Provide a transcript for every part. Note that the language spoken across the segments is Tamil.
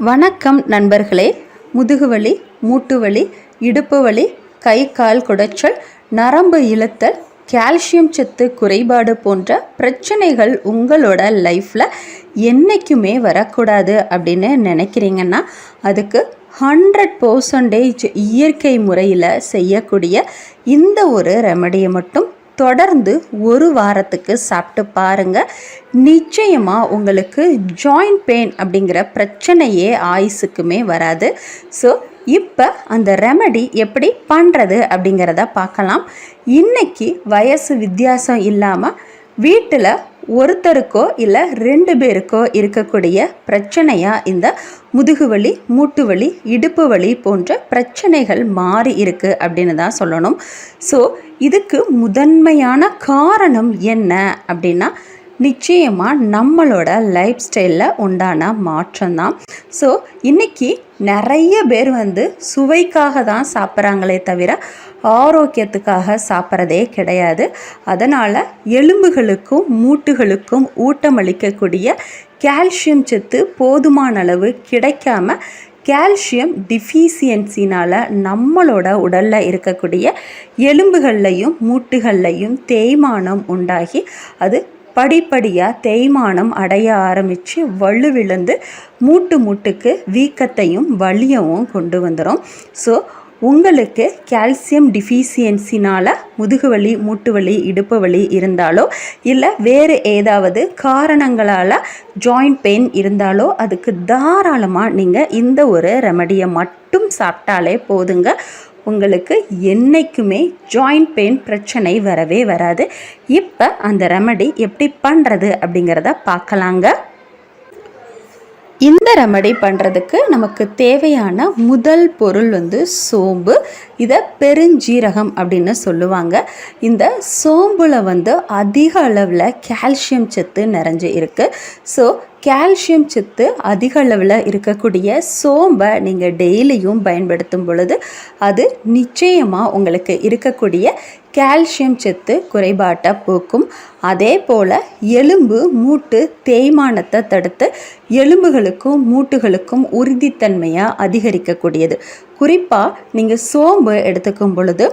வணக்கம் நண்பர்களே. முதுகுவலி மூட்டுவலி இடுப்பு வலி கை கால் குடைச்சல் நரம்பு இழுத்தல் கால்சியம் சத்து குறைபாடு போன்ற பிரச்சனைகள் உங்களோட லைஃப்பில் என்றைக்குமே வரக்கூடாது அப்படின்னு நினைக்கிறீங்கன்னா அதுக்கு ஹண்ட்ரட் பர்சன்டேஜ் இயற்கை முறையில் செய்யக்கூடிய இந்த ஒரு ரெமடியை மட்டும் தொடர்ந்து ஒரு வாரத்துக்கு சாப்பிட்டு பாருங்கள் நிச்சயமாக உங்களுக்கு ஜாயிண்ட் பெயின் அப்படிங்கிற பிரச்சனையே ஆயுசுக்குமே வராது. ஸோ இப்போ அந்த ரெமடி எப்படி பண்ணுறது அப்படிங்கிறத பார்க்கலாம். இன்றைக்கி வயசு வித்தியாசம் இல்லாமல் வீட்டில் ஒருத்தருக்கோ இல்லை ரெண்டு பேருக்கோ இருக்கக்கூடிய பிரச்சனையாக இந்த முதுகு வலி மூட்டு வலி இடுப்பு வலி போன்ற பிரச்சனைகள் மாறி இருக்குது அப்படின்னு தான் சொல்லணும். ஸோ இதுக்கு முதன்மையான காரணம் என்ன அப்படின்னா நிச்சயமாக நம்மளோட லைஃப் ஸ்டைலில் உண்டான மாற்றம் தான். ஸோ இன்றைக்கி நிறைய பேர் வந்து சுவைக்காக தான் சாப்பிட்றாங்களே தவிர ஆரோக்கியத்துக்காக சாப்பிட்றதே கிடையாது. அதனால் எலும்புகளுக்கும் மூட்டுகளுக்கும் ஊட்டமளிக்கக்கூடிய கால்சியம் சத்து போதுமான அளவு கிடைக்காம கால்சியம் டிஃபிஷியன்சினால் நம்மளோட உடலில் இருக்கக்கூடிய எலும்புகள்லையும் மூட்டுகள்லையும் தேய்மானம் உண்டாகி அது படிப்படியாக தேய்மானம் அடைய ஆரம்பித்து வலுவிழந்து மூட்டு மூட்டுக்கு வீக்கத்தையும் வலியவும் கொண்டு வந்துடும் ஸோ உங்களுக்கு கால்சியம் டிஃபிஷியன்சினால் முதுகுவலி மூட்டு வலி இடுப்பு வலி இருந்தாலோ இல்லை வேறு ஏதாவது காரணங்களால் ஜாயிண்ட் பெயின் இருந்தாலோ அதுக்கு தாராளமாக நீங்கள் இந்த ஒரு ரெமடியை மட்டும் சாப்பிட்டாலே போதுங்க. உங்களுக்கு என்றைக்குமே ஜாயிண்ட் பெயின் பிரச்சனை வரவே வராது. இப்போ அந்த ரெமடி எப்படி பண்ணுறது அப்படிங்கிறத பார்க்கலாங்க. இந்த ரெமடி பண்ணுறதுக்கு நமக்கு தேவையான முதல் பொருள் வந்து சோம்பு. இதை பெருஞ்சீரகம் அப்படின்னு சொல்லுவாங்க. இந்த சோம்பில் வந்து அதிக அளவில் கால்சியம் சத்து நிறைஞ்சு இருக்குது ஸோ கால்சியம் சத்து அதிக அளவில் இருக்கக்கூடிய சோம்பை நீங்கள் டெய்லியும் பயன்படுத்தும் பொழுது அது நிச்சயமாக உங்களுக்கு இருக்கக்கூடிய கால்சியம் சத்து குறைபாட்டை போக்கும். அதே போல் எலும்பு மூட்டு தேய்மானத்தை தடுத்து எலும்புகளுக்கும் மூட்டுகளுக்கும் உறுதித்தன்மையாக அதிகரிக்கக்கூடியது. குறிப்பாக நீங்கள் சோம்பு எடுத்துக்கும் பொழுது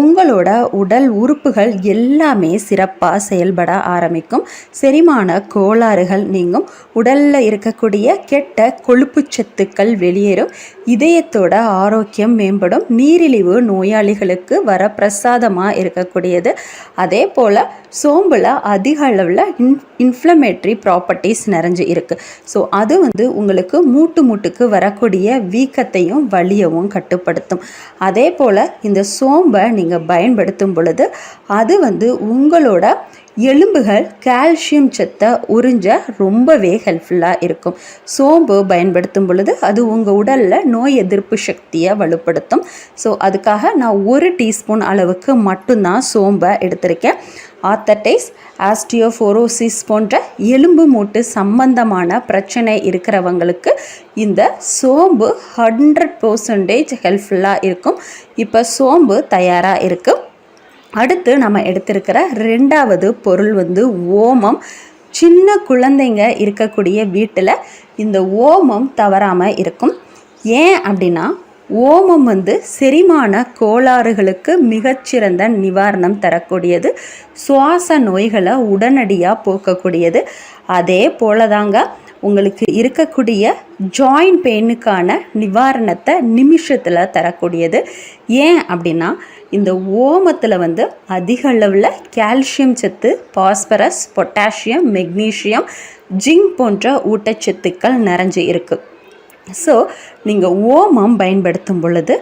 உங்களோட உடல் உறுப்புகள் எல்லாமே சிறப்பாக செயல்பட ஆரம்பிக்கும். செரிமான கோளாறுகள் நீங்கும். உடலில் இருக்கக்கூடிய கெட்ட கொழுப்பு சத்துக்கள் வெளியேறும். இதயத்தோட ஆரோக்கியம் மேம்படும். நீரிழிவு நோயாளிகளுக்கு வர பிரசாதமாக இருக்கக்கூடியது. அதே போல் சோம்பில் அதிக அளவில் இன் இன்ஃப்ளமேட்ரி ப்ராப்பர்ட்டிஸ் நிறைஞ்சு இருக்குது ஸோ அது வந்து உங்களுக்கு மூட்டு மூட்டுக்கு வரக்கூடிய வீக்கத்தையும் வலியவும் கட்டுப்படுத்தும். அதே போல் இந்த சோம்பை நீங்கள் பயன்படுத்தும் பொழுது அது வந்து உங்களோட எலும்புகள் கால்சியம் சத்தை உறிஞ்ச ரொம்பவே ஹெல்ப்ஃபுல்லாக இருக்கும். சோம்பு பயன்படுத்தும் பொழுது அது உங்கள் உடலில் நோய் எதிர்ப்பு சக்தியை வலுப்படுத்தும். ஸோ அதுக்காக நான் ஒரு டீஸ்பூன் அளவுக்கு மட்டும்தான் சோம்பை எடுத்திருக்கேன். ஆத்தட்டைஸ் ஆஸ்டியோஃபோரோசிஸ் போன்ற எலும்பு மூட்டு சம்பந்தமான பிரச்சனை இருக்கிறவங்களுக்கு இந்த சோம்பு ஹண்ட்ரட் பர்சன்டேஜ் ஹெல்ப்ஃபுல்லாக இருக்கும். இப்போ சோம்பு தயாராக இருக்குது அடுத்து நம்ம எடுத்திருக்கிற ரெண்டாவது பொருள் வந்து ஓமம். சின்ன குழந்தைங்க இருக்கக்கூடிய வீட்டில் இந்த ஓமம் தவறாமல் இருக்கும். ஏன் அப்படின்னா ஓமம் வந்து செரிமான கோளாறுகளுக்கு மிகச்சிறந்த நிவாரணம் தரக்கூடியது. சுவாச நோய்களை உடனடியாக போக்கக்கூடியது. அதே போல தாங்க உங்களுக்கு இருக்கக்கூடிய ஜாயிண்ட் பெயினுக்கான நிவாரணத்தை நிமிஷத்தில் தரக்கூடியது. ஏன் அப்படின்னா இந்த ஓமத்தில் வந்து அதிக அளவில் கால்சியம் சத்து பாஸ்பரஸ் பொட்டாசியம் மெக்னீஷியம் ஜிங்க் போன்ற ஊட்டச்சத்துக்கள் நிறைஞ்சு இருக்குது ஸோ நீங்கள் ஓமம் பயன்படுத்தும் பொழுது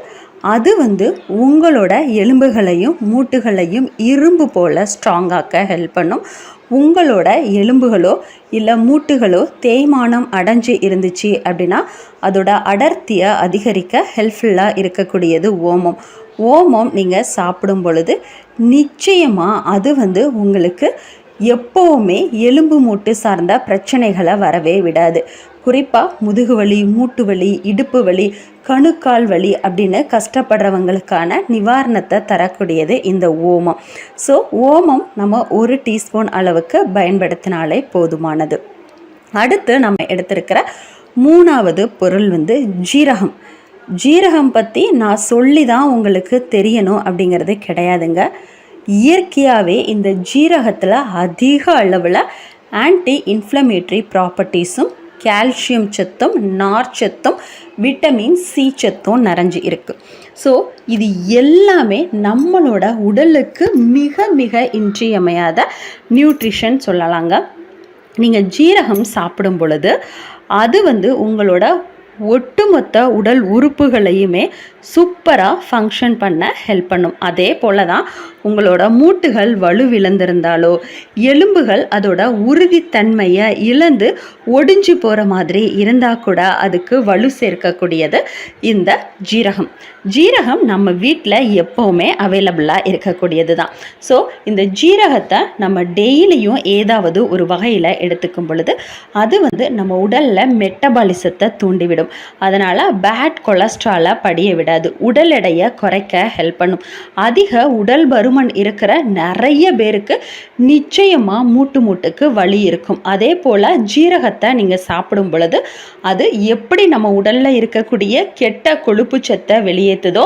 அது வந்து உங்களோட எலும்புகளையும் மூட்டுகளையும் இரும்பு போல் ஸ்ட்ராங்காக்க ஹெல்ப் பண்ணும். உங்களோட எலும்புகளோ இல்லை மூட்டுகளோ தேய்மானம் அடைஞ்சு இருந்துச்சு அப்படின்னா அதோட அடர்த்தியை அதிகரிக்க ஹெல்ப்ஃபுல்லாக இருக்கக்கூடியது ஓமம். ஓமம் நீங்கள் சாப்பிடும் பொழுது நிச்சயமாக அது வந்து உங்களுக்கு எப்போவுமே எலும்பு மூட்டு சார்ந்த பிரச்சனைகளை வரவே விடாது. குறிப்பாக முதுகு வலி மூட்டு வலி இடுப்பு வலி கணுக்கால் வலி அப்படின்னு கஷ்டப்படுறவங்களுக்கான நிவாரணத்தை தரக்கூடியது இந்த ஓமம். ஸோ ஓமம் நம்ம ஒரு டீஸ்பூன் அளவுக்கு பயன்படுத்தினாலே போதுமானது. அடுத்து நம்ம எடுத்திருக்கிற மூணாவது பொருள் வந்து ஜீரகம். ஜீரகம் பற்றி நான் சொல்லி தான் உங்களுக்கு தெரியணும் அப்படிங்கிறது கிடையாதுங்க. இயற்கையாகவே இந்த ஜீரகத்தில் அதிக அளவில் ஆன்டி இன்ஃப்ளமேட்ரி ப்ராப்பர்ட்டிஸும் கால்சியம் சத்தும் நார்ச்சத்தும் விட்டமின் சி சத்தும் நிறைஞ்சு இருக்குது ஸோ இது எல்லாமே நம்மளோட உடலுக்கு மிக மிக இன்றியமையாத நியூட்ரிஷன் சொல்லலாங்க. நீங்கள் ஜீரகம் சாப்பிடும் பொழுது அது வந்து உங்களோட ஒட்டுமொத்த உடல் உறுப்புகளையுமே சூப்பராக ஃபங்க்ஷன் பண்ண ஹெல்ப் பண்ணும். அதே போல் தான் உங்களோட மூட்டுகள் வலுவிழந்திருந்தாலோ எலும்புகள் அதோட உறுதித்தன்மையை இழந்து ஒடிஞ்சு போகிற மாதிரி இருந்தால் கூட அதுக்கு வலு சேர்க்கக்கூடியது இந்த ஜீரகம். ஜீரகம் நம்ம வீட்டில் எப்போவுமே அவைலபிளாக இருக்கக்கூடியது தான் ஸோ இந்த ஜீரகத்தை நம்ம டெய்லியும் ஏதாவது ஒரு வகையில் எடுத்துக்கும் பொழுது அது வந்து நம்ம உடலில் மெட்டபாலிசத்தை தூண்டிவிடும். அதனால் பேட் கொலஸ்ட்ராலை படிய விடாது. உடல் எடையை குறைக்க ஹெல்ப் பண்ணும். அதிக உடல் பருமன் இருக்கிற நிறைய பேருக்கு நிச்சயமாக மூட்டு மூட்டுக்கு வலி இருக்கும். அதே போல் ஜீரகத்தை நீங்கள் சாப்பிடும் பொழுது அது எப்படி நம்ம உடலில் இருக்கக்கூடிய கெட்ட கொழுப்பு சத்தை வெளியேற்றுதோ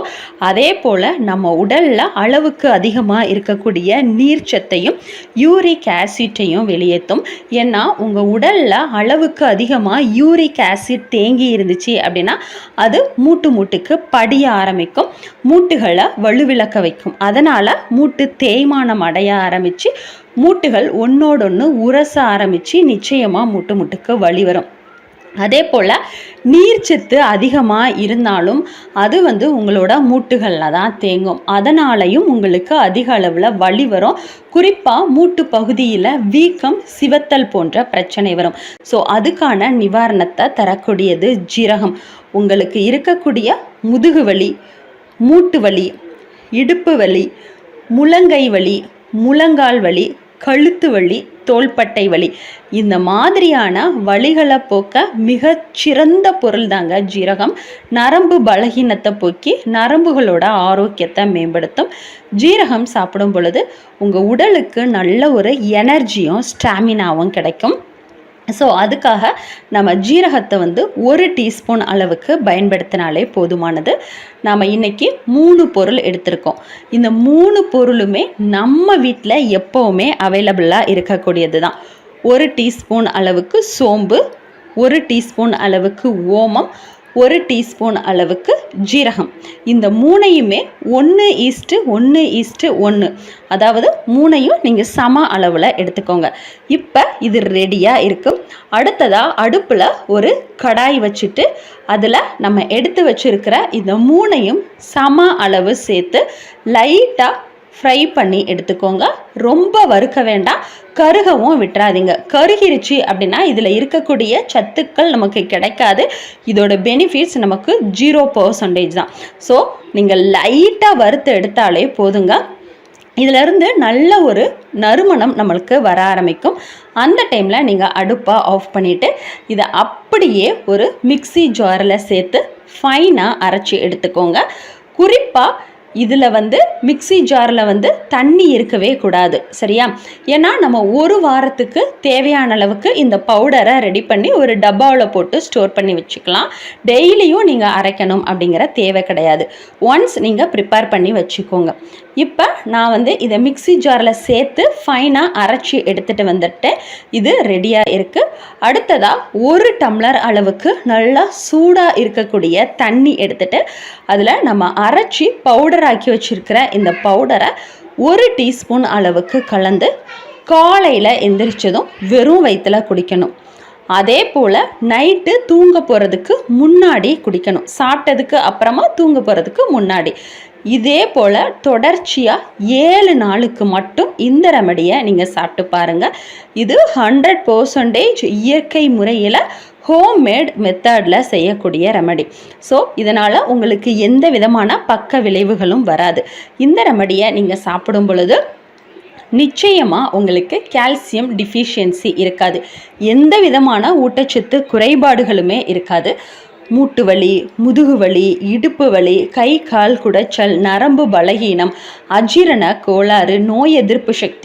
அதே போல் நம்ம உடலில் அளவுக்கு அதிகமாக இருக்கக்கூடிய நீர்ச்சத்தையும் யூரிக் ஆசிட்டையும் வெளியேற்றும் ஏன்னா உங்கள் உடலில் அளவுக்கு அதிகமாக யூரிக் ஆசிட் தேங்கி இருந்துச்சு அப்படின்னா அது மூட்டு மூட்டுக்கு படிய ஆரம்பிக்கும் மூட்டுகளை வலுவிளக்க வைக்கும். அதனால் மூட்டு தேய்மானம் அடைய ஆரம்பித்து மூட்டுகள் ஒன்றோடொன்று உரச ஆரம்பித்து நிச்சயமாக மூட்டு மூட்டுக்கு வழி வரும். அதே போல் நீர்ச்சத்து அதிகமாக இருந்தாலும் அது வந்து உங்களோட மூட்டுகளில் தான் தேங்கும். அதனாலையும் உங்களுக்கு அதிக அளவில் வலி வரும். குறிப்பாக மூட்டு பகுதியில் வீக்கம் சிவத்தல் போன்ற பிரச்சனை வரும். ஸோ அதுக்கான நிவாரணத்தை தரக்கூடியது ஜீரகம். உங்களுக்கு இருக்கக்கூடிய முதுகு வலி மூட்டு வலி இடுப்பு வலி முழங்கை வலி முழங்கால் வலி கழுத்து வலி தோள்பட்டை வலி. இந்த மாதிரியான வலிகளை போக்க மிக சிறந்த பொருள் தாங்க ஜீரகம். நரம்பு பலகீனத்தை போக்கி நரம்புகளோட ஆரோக்கியத்தை மேம்படுத்தும். ஜீரகம் சாப்பிடும் பொழுது உங்கள் உடலுக்கு நல்ல ஒரு எனர்ஜியும் ஸ்டாமினாவும் கிடைக்கும். ஸோ அதுக்காக நம்ம ஜீரகத்தை வந்து ஒரு டீஸ்பூன் அளவுக்கு பயன்படுத்தினாலே போதுமானது. நாம் இன்றைக்கி மூணு பொருள் எடுத்திருக்கோம். இந்த மூணு பொருளுமே நம்ம வீட்டில் எப்போவுமே அவைலபிளாக இருக்கக்கூடியது தான் ஒரு டீஸ்பூன் அளவுக்கு சோம்பு ஒரு டீஸ்பூன் அளவுக்கு ஓமம் ஒரு டீஸ்பூன் அளவுக்கு ஜீரகம். இந்த மூணையுமே ஒன்று ஈஸ்ட்டு ஒன்று ஈஸ்ட்டு ஒன்று அதாவது மூணையும் நீங்கள் சம அளவில் எடுத்துக்கோங்க. இப்போ இது ரெடியாக இருக்கும். அடுத்ததாக அடுப்பில் ஒரு கடாய் வச்சுட்டு அதில் நம்ம எடுத்து வச்சுருக்கிற இந்த மூணையும் சம அளவு சேர்த்து லைட்டாக ஃப்ரை பண்ணி எடுத்துக்கோங்க. ரொம்ப வறுக்க வேண்டாம். கருகவும் விட்டுறாதீங்க. கருகிருச்சு அப்படின்னா இதில் இருக்கக்கூடிய சத்துக்கள் நமக்கு கிடைக்காது. இதோட பெனிஃபிட்ஸ் நமக்கு ஜீரோ பர்சன்டேஜ் தான். ஸோ நீங்கள் லைட்டாக வறுத்து எடுத்தாலே போதுங்க. இதிலிருந்து நல்ல ஒரு நறுமணம் நம்மளுக்கு வர ஆரம்பிக்கும். அந்த டைமில் நீங்கள் அடுப்பை ஆஃப் பண்ணிவிட்டு இதை அப்படியே ஒரு மிக்சி ஜாரில் சேர்த்து ஃபைனாக அரைச்சி எடுத்துக்கோங்க. குறிப்பாக இதில் வந்து மிக்சி ஜாரில் வந்து தண்ணி இருக்கவே கூடாது சரியா? ஏன்னா நம்ம ஒரு வாரத்துக்கு தேவையான அளவுக்கு இந்த பவுடரை ரெடி பண்ணி ஒரு டப்பாவில் போட்டு ஸ்டோர் பண்ணி வச்சுக்கலாம். டெய்லியும் நீங்கள் அரைக்கணும் அப்படிங்கிற தேவை கிடையாது. ஒன்ஸ் நீங்கள் ப்ரிப்பேர் பண்ணி வச்சுக்கோங்க. இப்போ நான் வந்து இதை மிக்சி ஜாரில் சேர்த்து ஃபைனாக அரைச்சி எடுத்துகிட்டு வந்துட்டேன். இது ரெடியாக இருக்குது அடுத்ததாக ஒரு டம்ளர் அளவுக்கு நல்லா சூடாக இருக்கக்கூடிய தண்ணி எடுத்துகிட்டு அதில் நம்ம அரைச்சி பவுடர் ஆக்கி வச்சுருக்கிற இந்த பவுடரை ஒரு டீஸ்பூன் அளவுக்கு கலந்து காலையில் எந்திரிச்சதும் வெறும் வயிற்றில் குடிக்கணும். அதே போல் நைட்டு தூங்க போகிறதுக்கு முன்னாடி குடிக்கணும். சாப்பிட்டதுக்கு அப்புறமா தூங்க போகிறதுக்கு முன்னாடி. இதே போல் தொடர்ச்சியாக ஏழு நாளுக்கு மட்டும் இந்த ரெமடியை நீங்கள் சாப்பிட்டு பாருங்கள் இது ஹண்ட்ரட் பர்சன்டேஜ் இயற்கை முறையில் ஹோம்மேட் மெத்தடில் செய்யக்கூடிய ரெமடி ஸோ இதனால் உங்களுக்கு எந்த விதமான பக்க விளைவுகளும் வராது. இந்த ரெமடியை நீங்கள் சாப்பிடும் பொழுது நிச்சயமாக உங்களுக்கு கால்சியம் டிஃபிஷியன்சி இருக்காது. எந்த விதமான ஊட்டச்சத்து குறைபாடுகளுமே இருக்காது. மூட்டு வலி முதுகு வலி இடுப்பு வலி கை கால் குடைச்சல் நரம்பு பலகீனம் அஜீரண கோளாறு நோய் எதிர்ப்பு சக்தி